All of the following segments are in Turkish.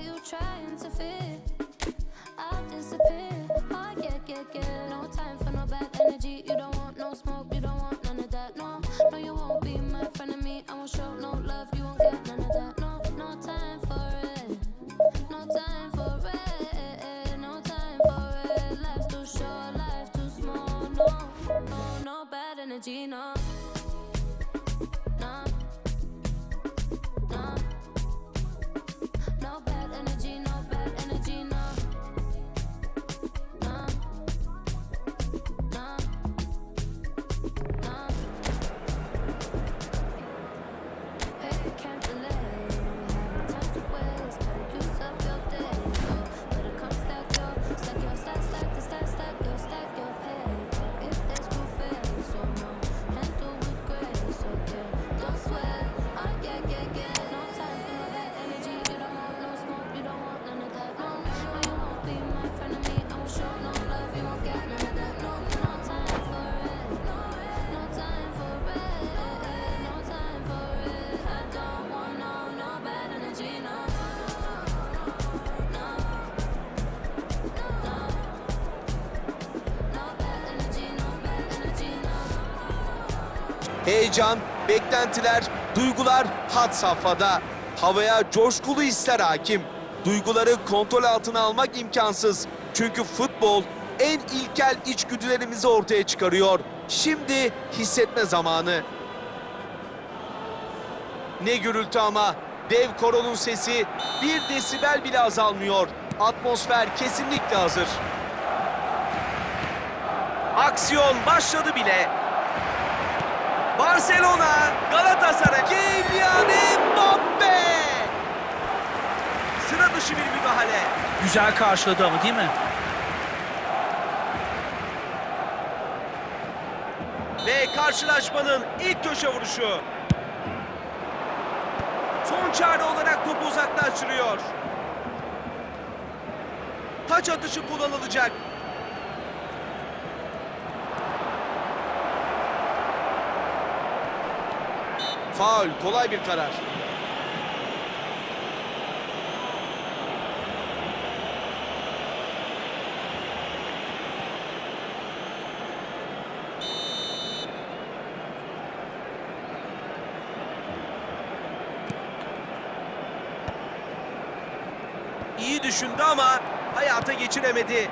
Why you trying to fit? I'll disappear. Oh yeah, yeah, yeah. No time for Heyecan, beklentiler, duygular had safhada. Havaya coşkulu hisler hakim. Duyguları kontrol altına almak imkansız. Çünkü futbol en ilkel içgüdülerimizi ortaya çıkarıyor. Şimdi hissetme zamanı. Ne gürültü ama dev koronun sesi bir desibel bile azalmıyor. Atmosfer kesinlikle hazır. Aksiyon başladı bile. Barcelona, Galatasaray, Kylian Mbappe! Sıra dışı bir müdahale. Güzel karşıladı ama değil mi? Ve karşılaşmanın ilk köşe vuruşu. Son çare olarak topu uzaklaştırıyor. Taç atışı kullanılacak. Faul, kolay bir karar. İyi düşündü ama hayata geçiremedi.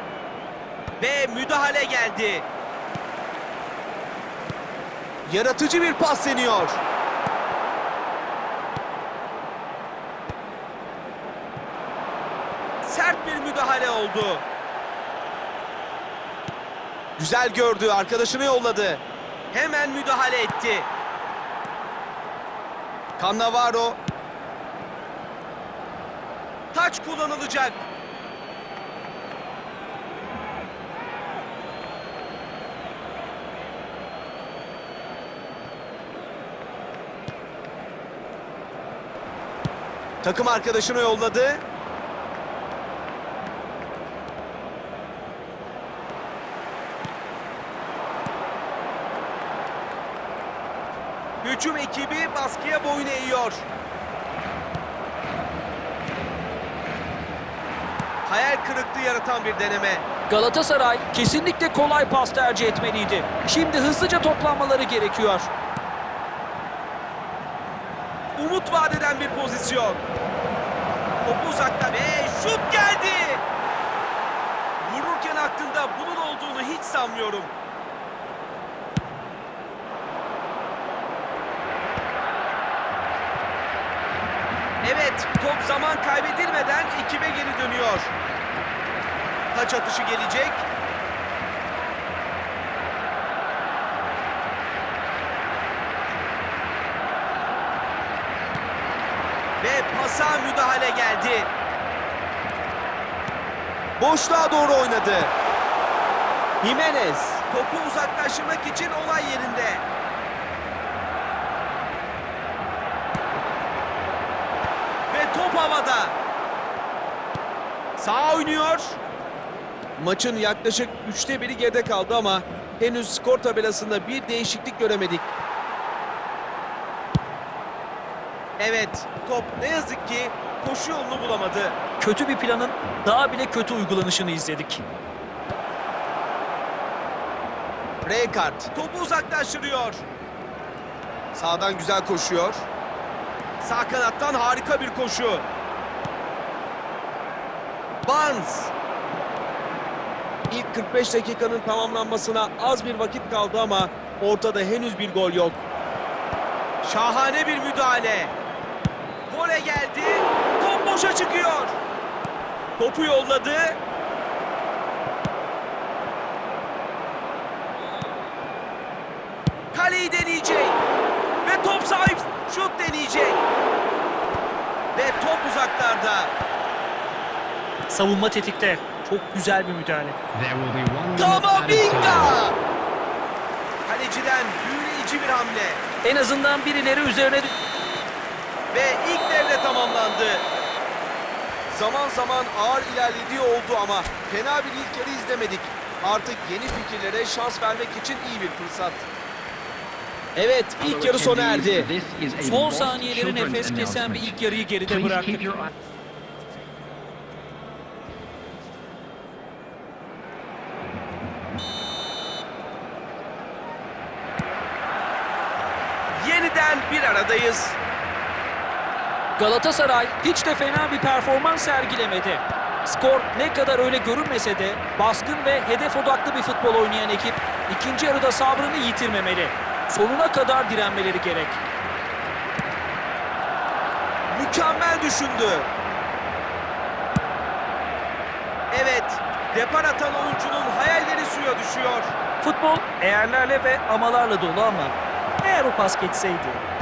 Ve müdahale geldi. Yaratıcı bir pas deniyor. Sert bir müdahale oldu. Güzel gördü, arkadaşını yolladı. Hemen müdahale etti. Cannavaro Taç kullanılacak. Takım arkadaşını yolladı. Hücum ekibi baskıya boyun eğiyor. Hayal kırıklığı yaratan bir deneme. Galatasaray kesinlikle kolay pas tercih etmeliydi. Şimdi hızlıca toplanmaları gerekiyor. Umut vadeden bir pozisyon. Topu uzakta ve şut geldi. Vururken aklında bunun olduğunu hiç sanmıyorum. Evet, top zaman kaybedilmeden ekibe geri dönüyor. Taç atışı gelecek. Ve pasa müdahale geldi. Boşluğa doğru oynadı. Jimenez topu uzaklaştırmak için olay yerinde. Ve top havada. Sağ oynuyor. Maçın yaklaşık üçte biri geride kaldı ama henüz skor tabelasında bir değişiklik göremedik. Evet, top ne yazık ki koşu yolunu bulamadı. Kötü bir planın daha bile kötü uygulanışını izledik. Rijkaard topu uzaklaştırıyor. Sağdan güzel koşuyor. Sağ kanattan harika bir koşu. Barnes. İlk 45 dakikanın tamamlanmasına az bir vakit kaldı ama ortada henüz bir gol yok. Şahane bir müdahale. Gole geldi. Top boşa çıkıyor. Topu yolladı. Kaleyi deneyecek. Ve top sahip şut deneyecek. Ve top uzaklarda. Savunma tetikte. Çok güzel bir müdahale. Kamavinga! Kaleciden büyüleyici bir hamle. En azından birileri üzerine... Ve ilk devre tamamlandı. Zaman zaman ağır ilerlediği oldu ama fena bir ilk yarı izlemedik. Artık yeni fikirlere şans vermek için iyi bir fırsat. Evet, ilk yarı sona erdi. Son saniyeleri nefes kesen bir ilk yarıyı geride bıraktık. Aradayız. Galatasaray hiç de fena bir performans sergilemedi. Skor ne kadar öyle görünmese de baskın ve hedef odaklı bir futbol oynayan ekip ikinci yarıda sabrını yitirmemeli. Sonuna kadar direnmeleri gerek. Mükemmel düşündü. Evet, depar atan oyuncunun hayalleri suya düşüyor. Futbol eğerlerle ve amalarla dolu ama eğer o pas geçseydi.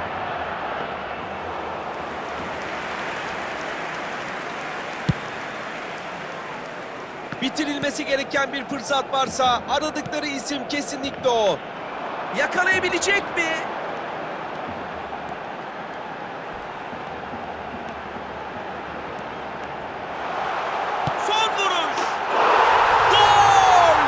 Bitirilmesi gereken bir fırsat varsa aradıkları isim kesinlikle o. Yakalayabilecek mi? Son vuruş. Gol!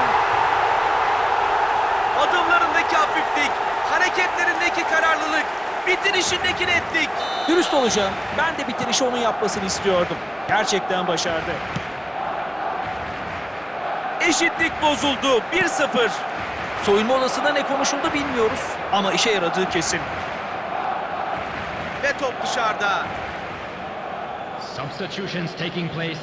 Adımlarındaki hafiflik, hareketlerindeki kararlılık, bitirişindeki netlik. Dürüst olacağım. Ben de bitirişi onun yapmasını istiyordum. Gerçekten başardı. Eşitlik bozuldu. 1-0. Soyunma odasında ne konuşuldu bilmiyoruz ama işe yaradığı kesin. Ve top dışarıda. Substitutions taking place.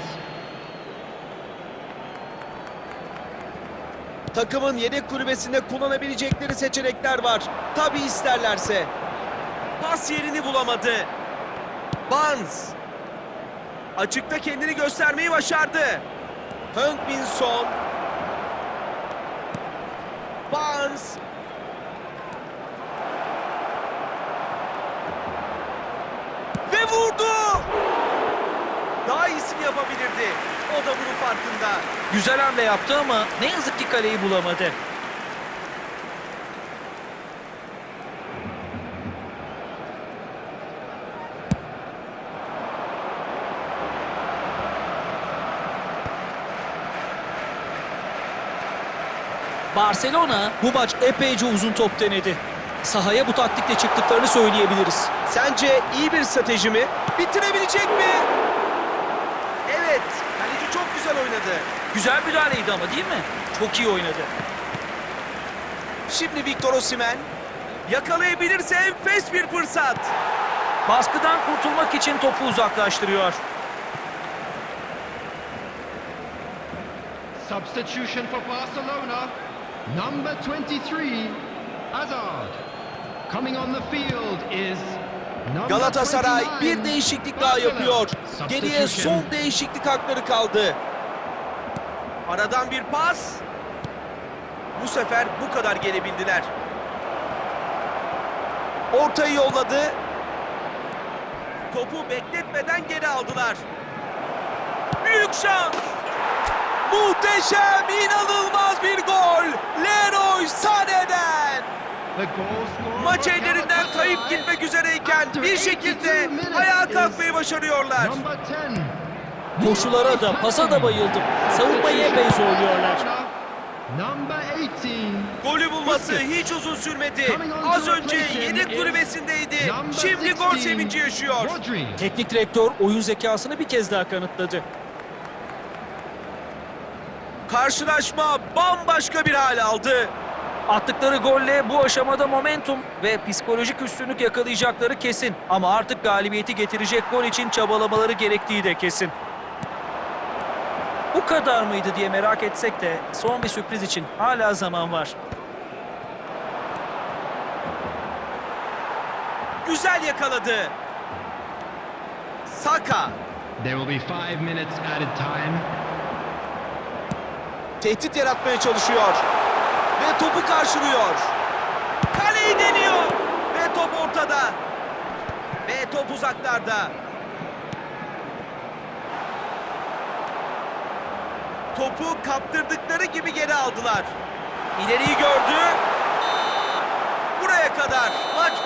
Takımın yedek kulübesinde kullanabilecekleri seçenekler var. Tabi isterlerse. Pas yerini bulamadı. Barnes. Açıkta kendini göstermeyi başardı. Heung-Min Son. Barnes. Ve vurdu. Daha iyisini yapabilirdi. O da bunun farkında. Güzel hamle yaptı ama ne yazık ki kaleyi bulamadı. Barcelona bu maç epeyce uzun top denedi. Sahaya bu taktikle çıktıklarını söyleyebiliriz. Sence iyi bir strateji mi? Bitirebilecek mi? Evet, kaleci çok güzel oynadı. Güzel müdahaleydi ama değil mi? Çok iyi oynadı. Şimdi Victor Osimhen yakalayabilirse enfes bir fırsat. Baskıdan kurtulmak için topu uzaklaştırıyor. Substitution for Barcelona. Number 23, Hazard. Coming on the field is Galatasaray 29, bir değişiklik daha yapıyor. Geriye son değişiklik hakları kaldı. Aradan bir pas. Bu sefer bu kadar gelebildiler. Ortayı yolladı. Topu bekletmeden geri aldılar. Büyük şans. Muhteşem, inanılmaz bir gol. Leroy Sané'den. Maç ellerinden kayıp gitmek üzereyken bir 82 şekilde ayağa kalkmayı başarıyorlar. Number 10. Koşulara da pasa da bayıldım. Savunmayı epey zorluyorlar. Number 18. Golü bulması hiç uzun sürmedi. Az önce yedek kulübesindeydi. Şimdi gol 16, sevinci yaşıyor. Teknik direktör oyun zekasını bir kez daha kanıtladı. Karşılaşma bambaşka bir hal aldı. Attıkları golle bu aşamada momentum ve psikolojik üstünlük yakalayacakları kesin. Ama artık galibiyeti getirecek gol için çabalamaları gerektiği de kesin. Bu kadar mıydı diye merak etsek de son bir sürpriz için hala zaman var. Güzel yakaladı. Saka There will be five minutes added time. Tehdit yaratmaya çalışıyor. Ve topu karşılıyor. Kaleyi deniyor. Ve top ortada. Ve top uzaklarda. Topu kaptırdıkları gibi geri aldılar. İleriyi gördü. Buraya kadar maç bitti.